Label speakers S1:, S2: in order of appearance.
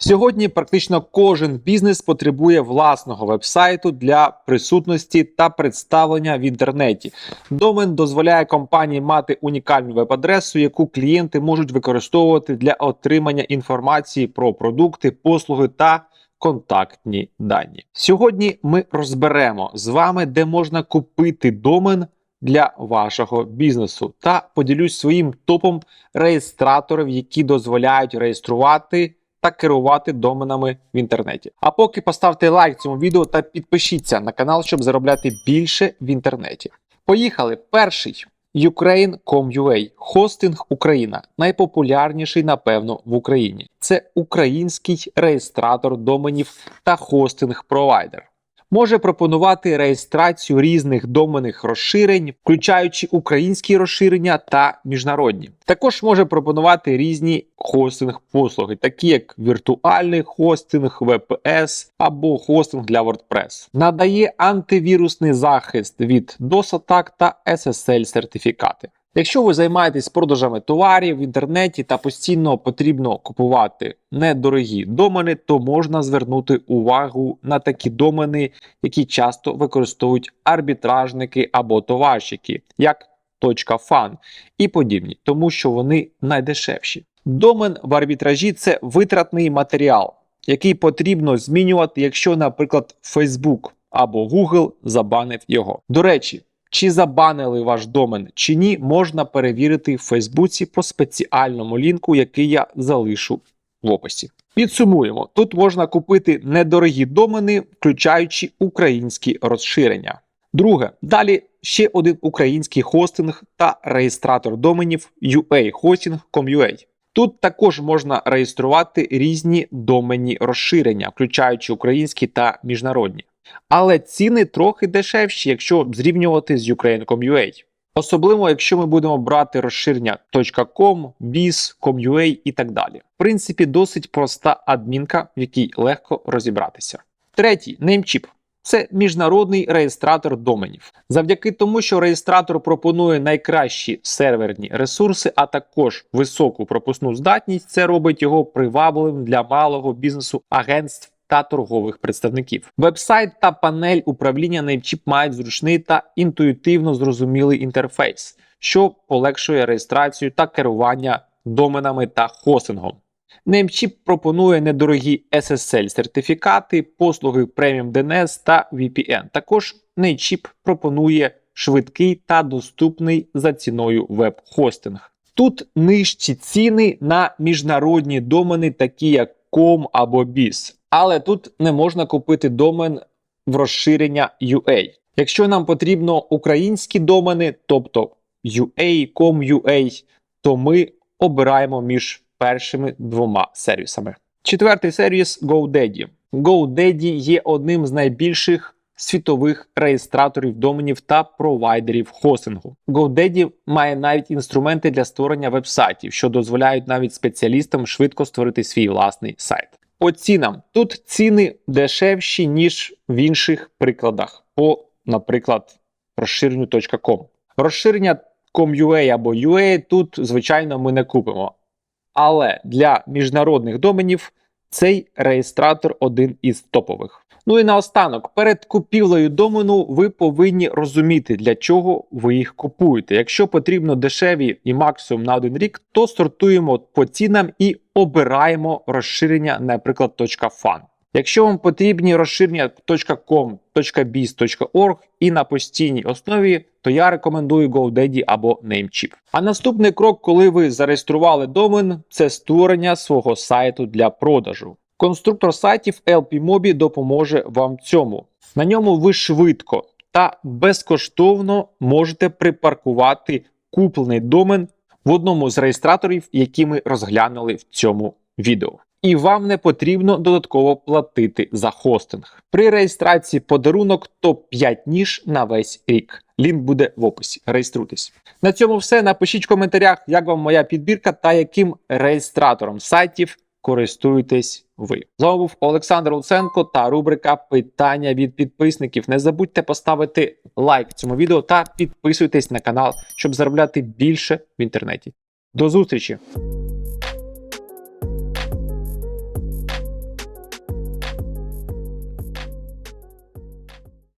S1: Сьогодні практично кожен бізнес потребує власного вебсайту для присутності та представлення в інтернеті. Домен дозволяє компанії мати унікальну веб-адресу, яку клієнти можуть використовувати для отримання інформації про продукти, послуги та контактні дані. Сьогодні ми розберемо з вами, де можна купити домен для вашого бізнесу, та поділюсь своїм топом реєстраторів, які дозволяють реєструвати та керувати доменами в інтернеті. А поки поставте лайк цьому відео та підпишіться на канал, щоб заробляти більше в інтернеті. Поїхали! Перший Ukraine.com.ua хостинг Україна найпопулярніший, напевно, в Україні. Це український реєстратор доменів та хостинг провайдер. Може пропонувати реєстрацію різних доменних розширень, включаючи українські розширення та міжнародні. Також може пропонувати різні хостинг послуги, такі як віртуальний хостинг, VPS або хостинг для WordPress. Надає антивірусний захист від DOS-атак та SSL сертифікати. Якщо ви займаєтесь продажами товарів в інтернеті та постійно потрібно купувати недорогі домени, то можна звернути увагу на такі домени, які часто використовують арбітражники або товарщики, як .fan і подібні, тому що вони найдешевші. Домен в арбітражі це витратний матеріал, який потрібно змінювати, якщо, наприклад, Facebook або Google забанив його. До речі. Чи забанили ваш домен чи ні, можна перевірити в Фейсбуці по спеціальному лінку, який я залишу в описі. Підсумуємо: тут можна купити недорогі домени, включаючи українські розширення. Друге, далі ще один український хостинг та реєстратор доменів UA-hosting.com.ua. Тут також можна реєструвати різні доменні розширення, включаючи українські та міжнародні. Але ціни трохи дешевші, якщо зрівнювати з Ukraine.com.ua. Особливо, якщо ми будемо брати розширення .com, biz, .com.ua і так далі. В принципі, досить проста адмінка, в якій легко розібратися. Третій Namecheap. Це міжнародний реєстратор доменів. Завдяки тому, що реєстратор пропонує найкращі серверні ресурси, а також високу пропускну здатність, це робить його привабливим для малого бізнесу агентств та торгових представників. Вебсайт та панель управління Namecheap мають зручний та інтуїтивно зрозумілий інтерфейс, що полегшує реєстрацію та керування доменами та хостингом. Namecheap пропонує недорогі SSL-сертифікати, послуги Premium DNS та VPN. Також Namecheap пропонує швидкий та доступний за ціною веб-хостинг. Тут нижчі ціни на міжнародні домени, такі як com або biz. Але тут не можна купити домен в розширення UA. Якщо нам потрібно українські домени, тобто UA, com.ua, то ми обираємо між першими двома сервісами. Четвертий сервіс GoDaddy. GoDaddy є одним з найбільших світових реєстраторів доменів та провайдерів хостингу. GoDaddy має навіть інструменти для створення вебсайтів, що дозволяють навіть спеціалістам швидко створити свій власний сайт. По цінам тут ціни дешевші, ніж в інших прикладах, по, наприклад, розширенню.com. Розширення com.ua або UA тут, звичайно, ми не купимо. Але для міжнародних доменів цей реєстратор один із топових. Ну і наостанок, перед купівлею домену ви повинні розуміти, для чого ви їх купуєте. Якщо потрібно дешеві і максимум на один рік, то сортуємо по цінам і обираємо розширення, наприклад, .fan. Якщо вам потрібні розширення .com, .biz, .org і на постійній основі, то я рекомендую GoDaddy або Namecheap. А наступний крок, коли ви зареєстрували домен, це створення свого сайту для продажу. Конструктор сайтів LPMobi допоможе вам цьому. На ньому ви швидко та безкоштовно можете припаркувати куплений домен в одному з реєстраторів, які ми розглянули в цьому відео. І вам не потрібно додатково платити за хостинг. При реєстрації подарунок топ-5 ніж на весь рік. Лінк буде в описі. Реєструйтесь. На цьому все. Напишіть в коментарях, як вам моя підбірка та яким реєстратором сайтів користуєтесь ви. З вами був Олександр Луценко та рубрика Питання від підписників. Не забудьте поставити лайк цьому відео та підписуйтесь на канал, щоб заробляти більше в інтернеті. До зустрічі!